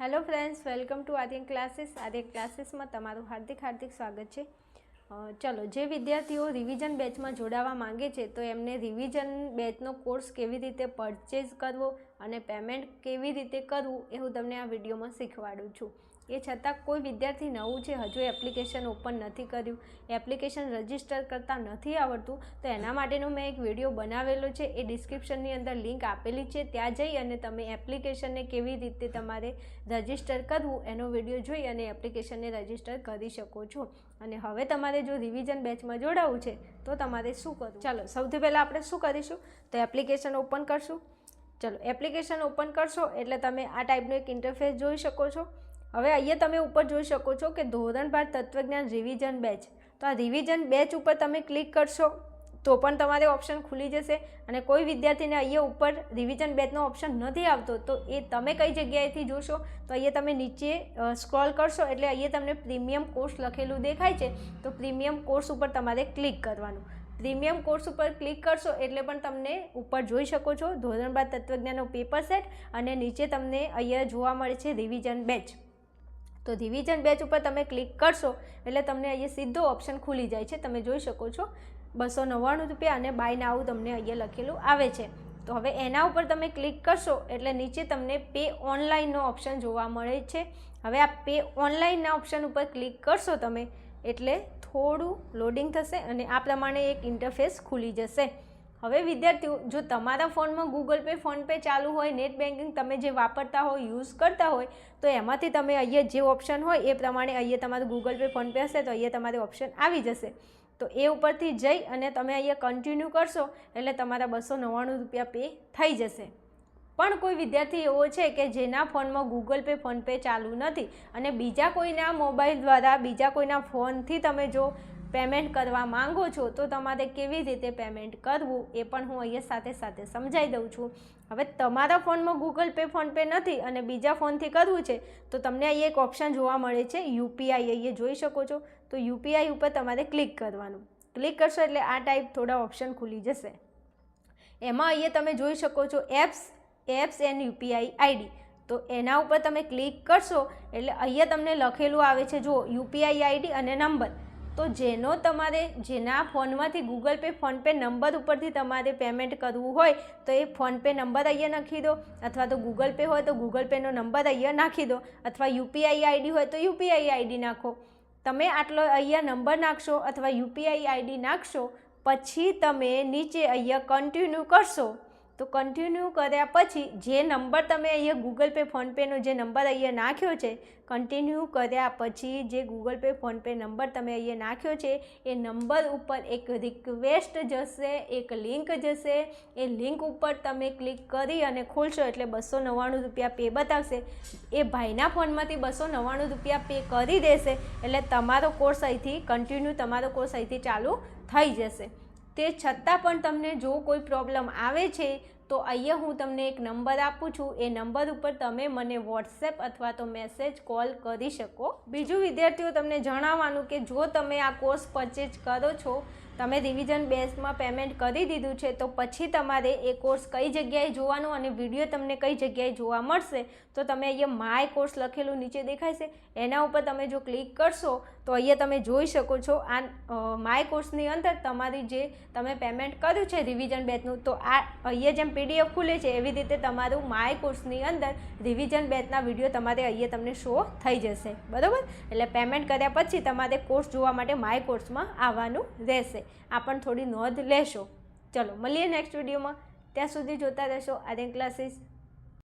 Hello friends welcome to Aryan classes Aryan ક્લાસીસમાં તમારું હાર્દિક હાર્દિક સ્વાગત છે. ચલો, જે વિદ્યાર્થીઓ રિવિઝન બેચમાં જોડાવા માંગે છે, તો એમને રિવિઝન બેચનો કોર્સ કેવી રીતે પરચેઝ કરવો અને પેમેન્ટ કેવી રીતે કરવું એ હું તમને આ વિડીયોમાં શીખવાડું છું. એ છતાં કોઈ વિદ્યાર્થી નવું છે, હજુ એપ્લિકેશન ઓપન નથી કર્યું એપ્લિકેશન રજિસ્ટર કરતાં નથી આવડતું, તો એના માટેનો મેં એક વીડિયો બનાવેલો છે. એ ડિસ્ક્રિપ્શનની અંદર લિંક આપેલી છે. ત્યાં જઈ અને તમે એપ્લિકેશનને કેવી રીતે તમારે રજિસ્ટર કરવું એનો વીડિયો જોઈ અને એપ્લિકેશનને રજિસ્ટર કરી શકો છો. અને હવે તમારે જો રિવિઝન બેચમાં જોડાવવું છે, તો તમારે શું કરવું? ચાલો, સૌથી પહેલાં આપણે શું કરીશું? તો એપ્લિકેશન ઓપન કરશું. ચલો એપ્લિકેશન ઓપન કરશો એટલે તમે આ ટાઈપનો એક ઇન્ટરફેસ જોઈ શકો છો. હવે અહીંયા તમે ઉપર જોઈ શકો છો કે ધોરણ બાર તત્વજ્ઞાન રિવિઝન બેચ તો આ રિવિઝન બેચ ઉપર તમે ક્લિક કરશો તો પણ તમારે ઓપ્શન ખુલી જશે અને કોઈ વિદ્યાર્થીને અહીંયા ઉપર રિવિઝન બેચનો ઓપ્શન નથી આવતો તો એ તમે કઈ જગ્યાએથી જોશો? તો અહીંયા તમે નીચે સ્ક્રોલ કરશો એટલે અહીંયા તમને પ્રીમિયમ કોર્સ લખેલું દેખાય છે. તો પ્રીમિયમ કોર્સ ઉપર તમારે ક્લિક કરવાનું. પ્રીમિયમ કોર્સ ઉપર ક્લિક કરશો એટલે પણ તમને ઉપર જોઈ શકો છો ધોરણ બાદ તત્વજ્ઞાનનો પેપર સેટ અને નીચે તમને અહીંયા જોવા મળે છે રિવિઝન બેચ. તો રિવિઝન બેચ ઉપર તમે ક્લિક કરશો એટલે તમને અહીંયા સીધો ઓપ્શન ખુલી જાય છે. તમે જોઈ શકો છો બસો નવ્વાણું રૂપિયા અને બાય નાવું તમને અહીંયા લખેલું આવે છે. તો હવે એના ઉપર તમે ક્લિક કરશો એટલે નીચે તમને પે ઓનલાઈનનો ઓપ્શન જોવા મળે છે. હવે આ પે ઓનલાઈનના ઓપ્શન ઉપર ક્લિક કરશો તમે એટલે થોડું લોડિંગ થશે અને આ પ્રમાણે એક ઇન્ટરફેસ ખુલી જશે. હવે વિદ્યાર્થીઓ, જો તમારા ફોનમાં ગૂગલ પે ફોનપે ચાલુ હોય, નેટ બેન્કિંગ તમે જે વાપરતા હોય યુઝ કરતા હોય, તો એમાંથી તમે અહીંયા જે ઓપ્શન હોય એ પ્રમાણે અહીંયા તમારું ગૂગલ પે ફોનપે હશે તો અહીંયા તમારે ઓપ્શન આવી જશે. તો એ ઉપરથી જઈ અને તમે અહીંયા કન્ટિન્યુ કરશો એટલે તમારા બસો નવ્વાણું રૂપિયા પે થઈ જશે. પણ કોઈ વિદ્યાર્થી એવો છે કે જેના ફોનમાં ગૂગલ પે ફોનપે ચાલુ નથી અને બીજા કોઈના મોબાઈલ દ્વારા, બીજા કોઈના ફોનથી તમે જો પેમેન્ટ કરવા માંગો છો, તો તમારે કેવી રીતે પેમેન્ટ કરવું એ પણ હું અહીંયા સાથે સાથે સમજાવી દઉં છું. હવે તમારા ફોનમાં ગૂગલ પે ફોનપે નથી અને બીજા ફોનથી કરવું છે, તો તમને અહીંયા એક ઓપ્શન જોવા મળે છે, યુપીઆઈ અહીંયા જોઈ શકો છો. તો યુપીઆઈ ઉપર તમારે ક્લિક કરવાનું. ક્લિક કરશો એટલે આ ટાઈપ થોડા ઓપ્શન ખુલી જશે. એમાં અહીંયા તમે જોઈ શકો છો apps apps and UPI ID તો એના ઉપર તમે ક્લિક કરશો, એટલે અહીંયા તમને લખેલું આવે છે જો યુપીઆઈ આઈડી અને નંબર. તો જેનો તમારે, જેના ફોનમાંથી ગૂગલ પે ફોનપે નંબર ઉપરથી તમારે પેમેન્ટ કરવું હોય, તો એ ફોનપે નંબર અહીંયા નાખી દો. અથવા તો ગૂગલ પે હોય તો ગૂગલ પેનો નંબર અહીંયા નાખી દો. અથવા યુપીઆઈ આઈડી હોય તો યુપીઆઈ આઈડી નાખો. તમે આટલો અહીંયા નંબર નાખશો અથવા યુપીઆઈ આઈડી નાખશો, પછી તમે નીચે અહીંયા કન્ટિન્યુ કરશો. તો કન્ટિન્યુ કર્યા પછી જે નંબર તમે અહીંયા ગૂગલ પે ફોનપેનો જે નંબર અહીંયા નાખ્યો છે કન્ટિન્યુ કર્યા પછી જે ગૂગલ પે ફોનપે નંબર તમે અહીંયા નાખ્યો છે, એ નંબર ઉપર એક રિક્વેસ્ટ જશે, એક લિંક જશે, એ લિંક ઉપર તમે ક્લિક કરી અને ખોલશો એટલે બસો નવ્વાણું રૂપિયા પે બતાવશે. એ ભાઈના ફોનમાંથી બસો નવ્વાણું રૂપિયા પે કરી દેશે એટલે તમારો કોર્સ અહીંથી કન્ટિન્યુ તમારો કોર્સ અહીંથી ચાલુ થઈ જશે. તે છતાં પણ તમને જો કોઈ પ્રોબ્લેમ આવે છે તો અહીંયા હું તમને એક નંબર આપું છું. એ નંબર ઉપર તમે મને વોટ્સએપ અથવા તો મેસેજ કોલ કરી શકો. બીજું વિદ્યાર્થીઓ તમને જણાવવાનું કે જો તમે આ કોર્સ પરચેજ કરો છો, તમે રિવિઝન બેઝમાં પેમેન્ટ કરી દીધું છે, તો પછી તમારે એ કોર્સ કઈ જગ્યાએ જોવાનો અને વીડિયો તમને કઈ જગ્યાએ જોવા મળશે, તો તમે અહીંયા માય કોર્સ લખેલું નીચે દેખાય છે. એના ઉપર તમે જો ક્લિક કરશો, તો અહીંયા તમે જોઈ શકો છો આ માય કોર્સની અંદર તમારી જે તમે પેમેન્ટ કર્યું છે રિવિઝન બેચનું તો આ અહીંયા જેમ પીડીએફ ખુલે છે, એવી રીતે તમારું માય કોર્સની અંદર રિવિઝન બેચના વીડિયો તમારે અહીંયા તમને શો થઈ જશે. બરાબર? એટલે પેમેન્ટ કર્યા પછી તમારે કોર્સ જોવા માટે માય કોર્સમાં આવવાનું રહેશે. આ પણ થોડી નોંધ લેશો. ચલો, મળીએ નેક્સ્ટ વિડીયોમાં ત્યાં સુધી જોતા રહેશો. આર્યન ક્લાસીસ